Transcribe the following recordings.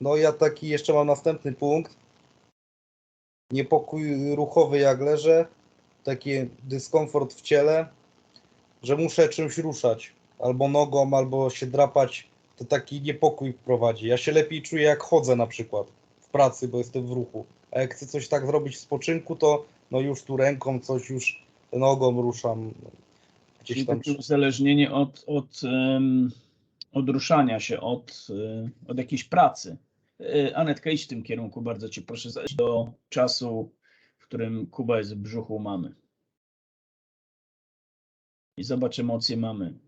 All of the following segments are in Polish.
No ja taki jeszcze mam następny punkt. Niepokój ruchowy jak leżę, taki dyskomfort w ciele, że muszę czymś ruszać, albo nogą, albo się drapać, to taki niepokój prowadzi. Ja się lepiej czuję jak chodzę na przykład w pracy, bo jestem w ruchu. A jak chcę coś tak zrobić w spoczynku, to no już tu ręką coś już nogą ruszam. Gdzieś Czyli tam. takie uzależnienie od, od, em, od ruszania się, od, e, od jakiejś pracy. E, Anetka, idź w tym kierunku, bardzo Cię proszę, zajść do czasu, w którym Kuba jest w brzuchu mamy. I zobacz emocje mamy.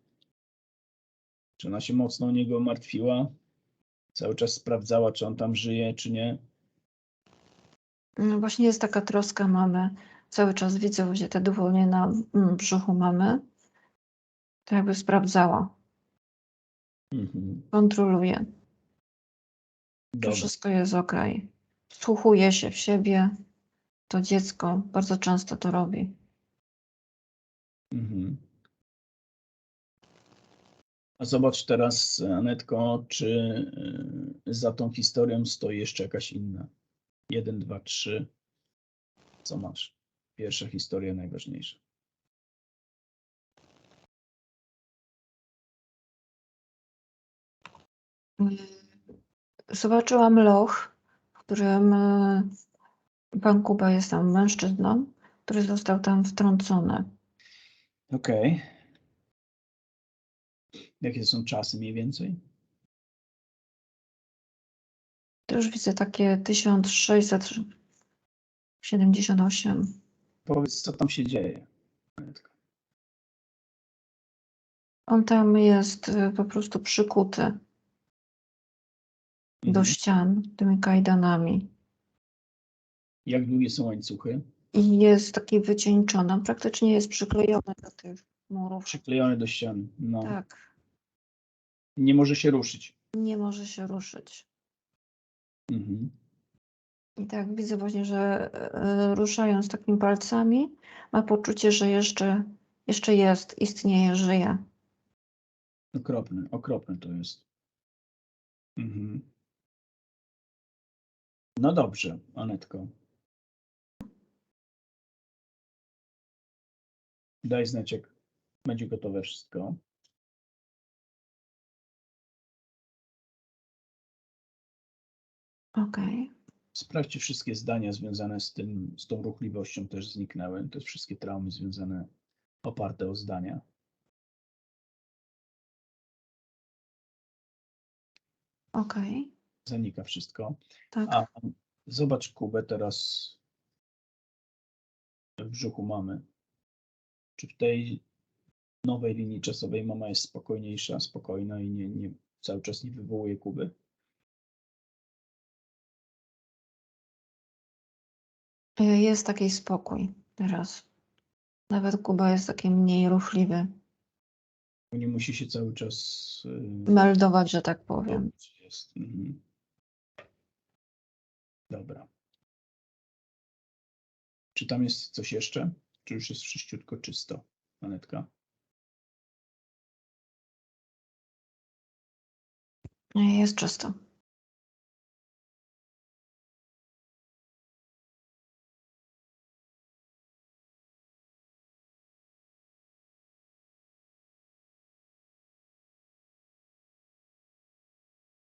Czy ona się mocno o niego martwiła? Cały czas sprawdzała, czy on tam żyje, czy nie? No właśnie jest taka troska mamy. Cały czas widzę właśnie te dłonie na mm, brzuchu mamy. To jakby sprawdzała, Mhm. kontroluje, Dobra. wszystko jest ok. Wsłuchuje się w siebie. To dziecko bardzo często to robi. Mhm. A zobacz teraz, Anetko, czy y, za tą historią stoi jeszcze jakaś inna. Jeden, dwa, trzy. Co masz? Pierwsza historia najważniejsza. Mm, Zobaczyłam loch, w którym e, pan Kuba jest tam mężczyzną, który został tam wtrącony. Okej. Jakie to są czasy mniej więcej? To już widzę takie 1678. Powiedz, co tam się dzieje. On tam jest e, po prostu przykuty do Mhm. ścian tymi kajdanami. Jak długie są łańcuchy? I jest taki wycieńczony. On praktycznie jest przyklejony do tych murów. Przyklejone do ścian. No. Tak, Nie może się ruszyć. nie może się ruszyć. Mhm. I tak widzę właśnie, że e, ruszając takimi palcami, ma poczucie, że jeszcze, jeszcze jest, istnieje, żyje. Okropne, okropne to jest. Mhm. No dobrze, Anetko. Daj znać, jak będzie gotowe wszystko. Okej. Sprawdźcie wszystkie zdania związane z tym, z tą ruchliwością też zniknęły. To jest wszystkie traumy związane, oparte o zdania. Okej. Zanika wszystko. Tak. A zobacz Kubę teraz w brzuchu mamy. Czy w tej nowej linii czasowej mama jest spokojniejsza, spokojna i nie, nie, cały czas nie wywołuje Kuby? Jest taki spokój teraz. Nawet Kuba jest taki mniej ruchliwy. Nie musi się cały czas yy, Meldować, że tak powiem. jest. Mhm. Dobra. Czy tam jest coś jeszcze? Czy już jest wszyściutko czysto, Anetka? E, Jest czysto.